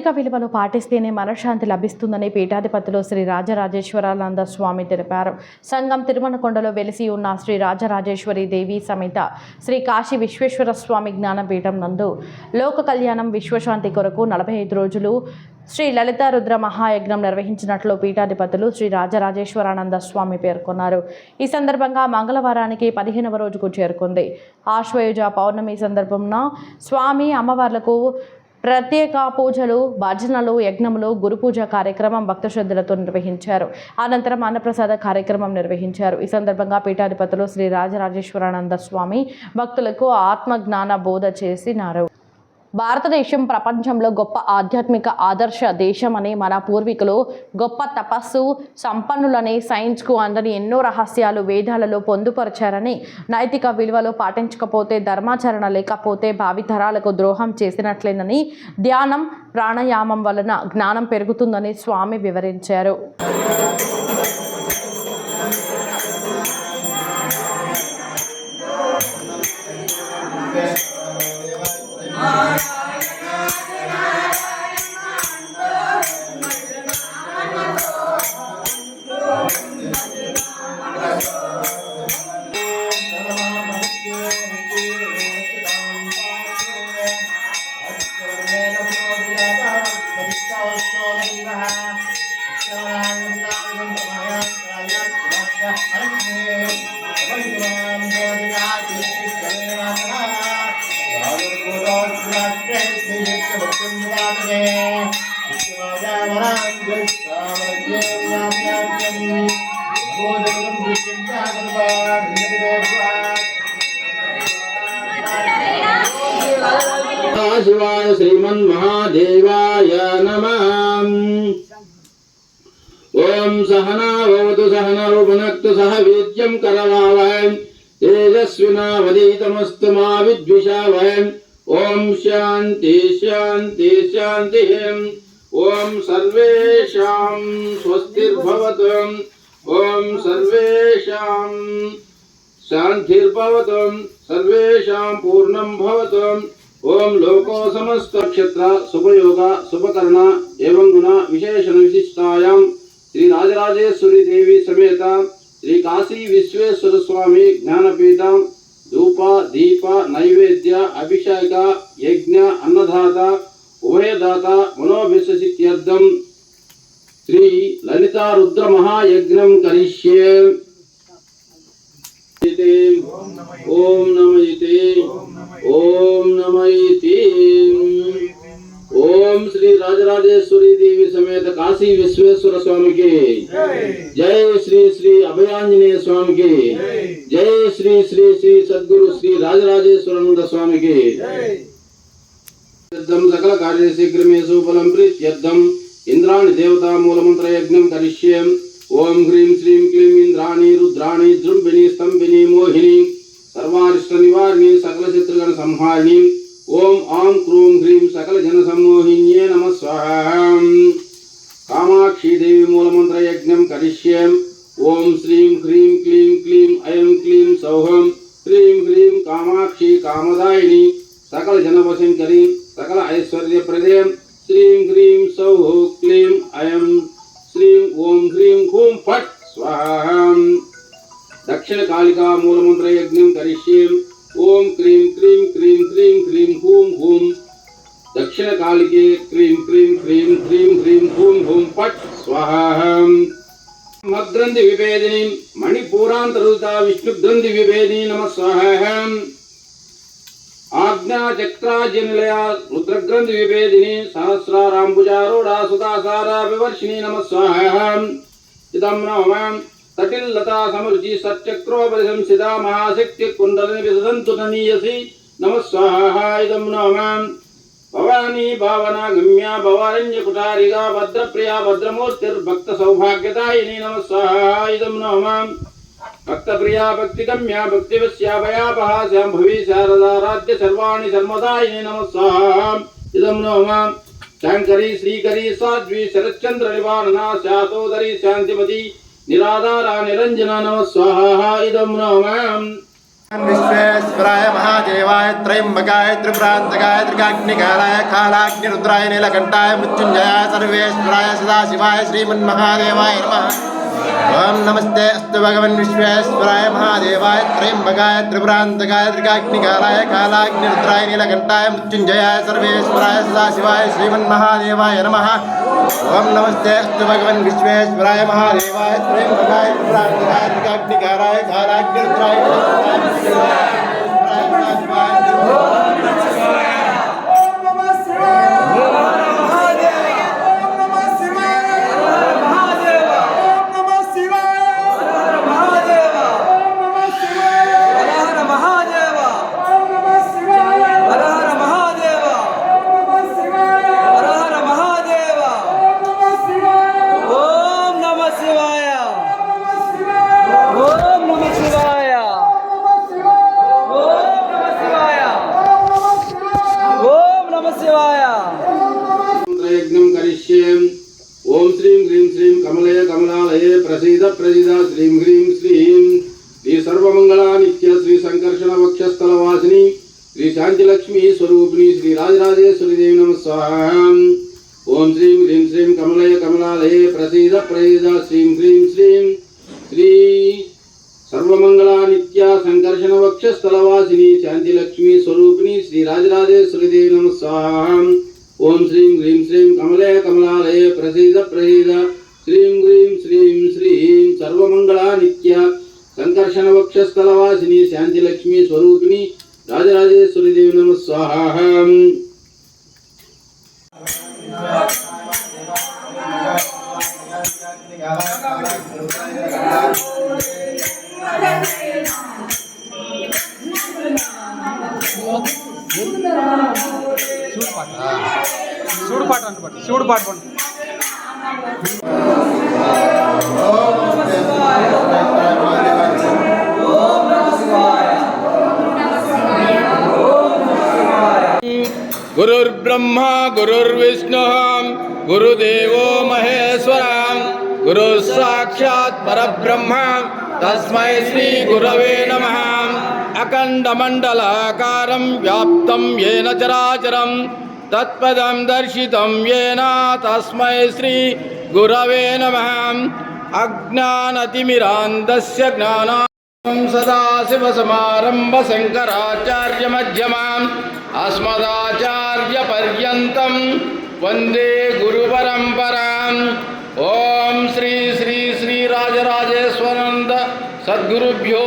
నైతిక విలువలు పాటిస్తేనే మనశ్శాంతి లభిస్తుందని పీఠాధిపతులు శ్రీ రాజరాజేశ్వరానంద స్వామి తెలిపారు. సంఘం తిరుమలకొండలో వెలిసి ఉన్న శ్రీ రాజరాజేశ్వరి దేవి సమేత శ్రీ కాశీ విశ్వేశ్వర స్వామి జ్ఞానపీఠం నందు లోక కళ్యాణం విశ్వశాంతి కొరకు నలభై ఐదు రోజులు శ్రీ లలిత రుద్ర మహాయజ్ఞం నిర్వహించినట్లు పీఠాధిపతులు శ్రీ రాజరాజేశ్వరానంద స్వామి పేర్కొన్నారు. ఈ సందర్భంగా మంగళవారానికి పదిహేనవ రోజుకు చేరుకుంది. ఆశ్వయుజ పౌర్ణమి సందర్భంన స్వామి అమ్మవార్లకు ప్రత్యేక పూజలు భజనలు యజ్ఞములు గురుపూజ కార్యక్రమం భక్త శ్రద్ధలతో నిర్వహించారు. అనంతరం అన్నప్రసాద కార్యక్రమం నిర్వహించారు. ఈ సందర్భంగా పీఠాధిపతులు శ్రీ రాజరాజేశ్వరానంద స్వామి భక్తులకు ఆత్మజ్ఞాన బోధ చేసినారు. భారతదేశం ప్రపంచంలో గొప్ప ఆధ్యాత్మిక ఆదర్శ దేశం అని మన పూర్వీకులు గొప్ప తపస్సు సంపన్నులని సైన్స్కు అందని ఎన్నో రహస్యాలు వేదాలలో పొందుపరిచారని నైతిక విలువలు పాటించకపోతే ధర్మాచరణ లేకపోతే భావితరాలకు ద్రోహం చేసినట్లేనని ధ్యానం ప్రాణాయామం వలన జ్ఞానం పెరుగుతుందని స్వామి వివరించారు. शिवाय श्रीमन्महादेवाय नमः। ॐ सहना भवतु, सहनौ भुनक्तु सह वीर्यं करवावहै तेजस्विनावधीतमस्तु मा विद्विषावहै ॐ शान्ति शान्ति, शान्तिः। ॐ सर्वेषां स्वस्तिर्भवतु। ॐ सर्वेषां शान्तिर्भवतु। सर्वेषां पूर्णं भवतु। ओम लोको समस्त क्षेत्र शुभयोग शुभकर्ण एवं गुण विशेषण विशिष्टायां श्री राजराजेश्वरी देवी समेत श्री काशी विश्वेश्वर स्वामी ज्ञानपीठ धूप दीप नैवेद्य अभिषेक यज्ञ अन्नदाता उभयदाता मनोभिषसित्यर्थम श्री ललिता रुद्र महायज्ञं करिष्ये। ओम नमः। काशी विश्वेश्वर स्वामी की जय श्री श्री अभयांजनेय स्वामी की जय श्री श्री श्री सद्गुरु श्री राजराजेश्वरानंद स्वामी की सकल कार्य शीघ्रमेषु फलं प्रीत्यर्थम् इन्द्राणि देवता मूलमन्त्र यज्ञं करिष्ये। ओम ह्रीं श्रीं क्लीं इन्द्राणि, रुद्राणि जृम्बिणी स्तम्भिनी मोहिनी सर्वारिष्ट निवारिणी सकल शत्रुगण संहारिणी ओम आं क्रूं ह्रीं कामाक्षी देवी मूलमन्त्र यज्ञं करिष्ये ओम श्रीं ह्रीं क्लीं क्लीं ऐं क्लीं सौहं। ह्रीं ह्रीं कामाक्षी कामदायिनी सकल जनवशङ्करी सकल ऐश्वर्यप्रदे श्रीं ह्रीं सौः क्लीं ऐं श्रीं ओम ह्रीं हूँ फट् स्वाहा दक्षिण कालिका मूलमंत्र यज्ञं करिष्ये ओम क्रीं क्रीं क्रीं क्रीं क्रीं हूँ हूँ दक्षिण कालिके क्रीं क्रीं क्रीं क्रीं ह्रीं हूँ हूँ फट् स्वाहा। मग्रन्थि विभेदिनी मणिपूरान्तरुता विष्णुग्रन्थि विभेदिनी नमः स्वाहा। आज्ञाचक्राज्यनिलया रुद्रग्रन्थि विभेदिनी सहस्राराम्बुजारूढा सुतासारा विवर्षिणी नमः स्वाहा। इदं नमः तटिल्लता समरुचि सच्चक्रोपरिशंसिता महाशक्ति कुण्डलिनि विसदन्तु तनीयसि नमः स्वाहा। इदं नमः భవానీ భావన గమ్యా భవారణ్య కుటారిగా భద్రప్రియా భద్రమూర్తిర్భక్త సౌభాగ్యదాయిని నమస్సాయుధం నమాం. భక్తప్రియా భక్తిగమ్యా భక్తివశ్యాభయాపహ శాంభవి శారదారాధ్య సర్వాణి సర్మదాయిని నమస్సాం ఇదం నమాం. శాంకరీ శ్రీకరీ సాధ్వి శరత్చంద్ర నివారణ శాతోదరి శాంతిమతి నిరాధార నిరంజన నమస్వాహ ఇదం నమాం. विश्वेश्वराय महादेवाय त्रयंबकाय त्रिप्रांतकाय त्रिकाग्निकालाय कालाग्निरुद्राय नीलकण्ठाय मृत्युञ्जयाय सर्वेश्वराय सदाशिवाय श्रीमन्महादेवाय नमः। ॐ नमस्ते, अस्त भगवन् विश्वेश्वराय महादेवाय त्रयंबकाय त्रिपुरान्तकाय त्रिकाग्निकालाय कालाग्निरुद्राय नीलकंठाय मृत्युंजयाय सर्वेश्वराय, सदाशिवाय, श्रीमन्महादेवाय नमः। ओम नमस्ते, अस्त भगवन् विश्वेश्वराय महादेवाय त्रयंबकाय त्रिपुरान्तकाय त्रिकाग्निकालाय कालाग्निरुद्राय ह्रीं श्रीं कमलय कमलालये प्रसीद प्रसीद श्रीं ह्रीं श्रीं श्री सर्वमङ्गला नित्य श्री संकर्षण वक्षस्थलवासिनी श्री शान्तिलक्ष्मी स्वरूपिणी श्री राजराजेश्वरी देवी नमः स्वाहा ॐ श्रीं ह्रीं श्रीं कमलय कमलालये प्रसीद प्रसीद श्रीं ह्रीं श्रीं श्री सर्वमंगला नित्या संकर्षण वक्षस्थलवासिनी शांतिलक्ष्मी स्वरूपिणी श्री राजराजेश्वरी देवी नमः स्वाहा ओम श्रीं ह्रीं श्रीं कमले कमलालये प्रसीद प्रसीद శ్రీం గ్రీం శ్రీం శ్రీం సర్వమంగళా నిత్య సంకర్షణ వక్షస్థలవాసిని శాంతిలక్ష్మి స్వరూపిణి రాజరాజేశ్వరి దేవి నమ స్వాహాహం చూడు పాట చూడు పాట చూడు పాట गुरुर्ब्रह्मा, गुरुर्विष्णुः, गुरुदेवो महेश्वरः गुरुः साक्षात् परब्रह्म, तस्मै श्रीगुरवे नमः। अखण्डमण्डलाकारं व्याप्तं येन चराचरं, तत्पदं दर्शितं येन तस्मै श्रीगुरवे नमः। अज्ञानतिमिरान्धस्य ज्ञाना सदाशिवसमारम्भ शङ्कराचार्यमध्यमाम् अस्मदाचार्यपर्यन्तं वन्दे गुरुपरम्पराम् ॐ श्री श्री श्री राजराजेश्वरन्द सद्गुरुभ्यो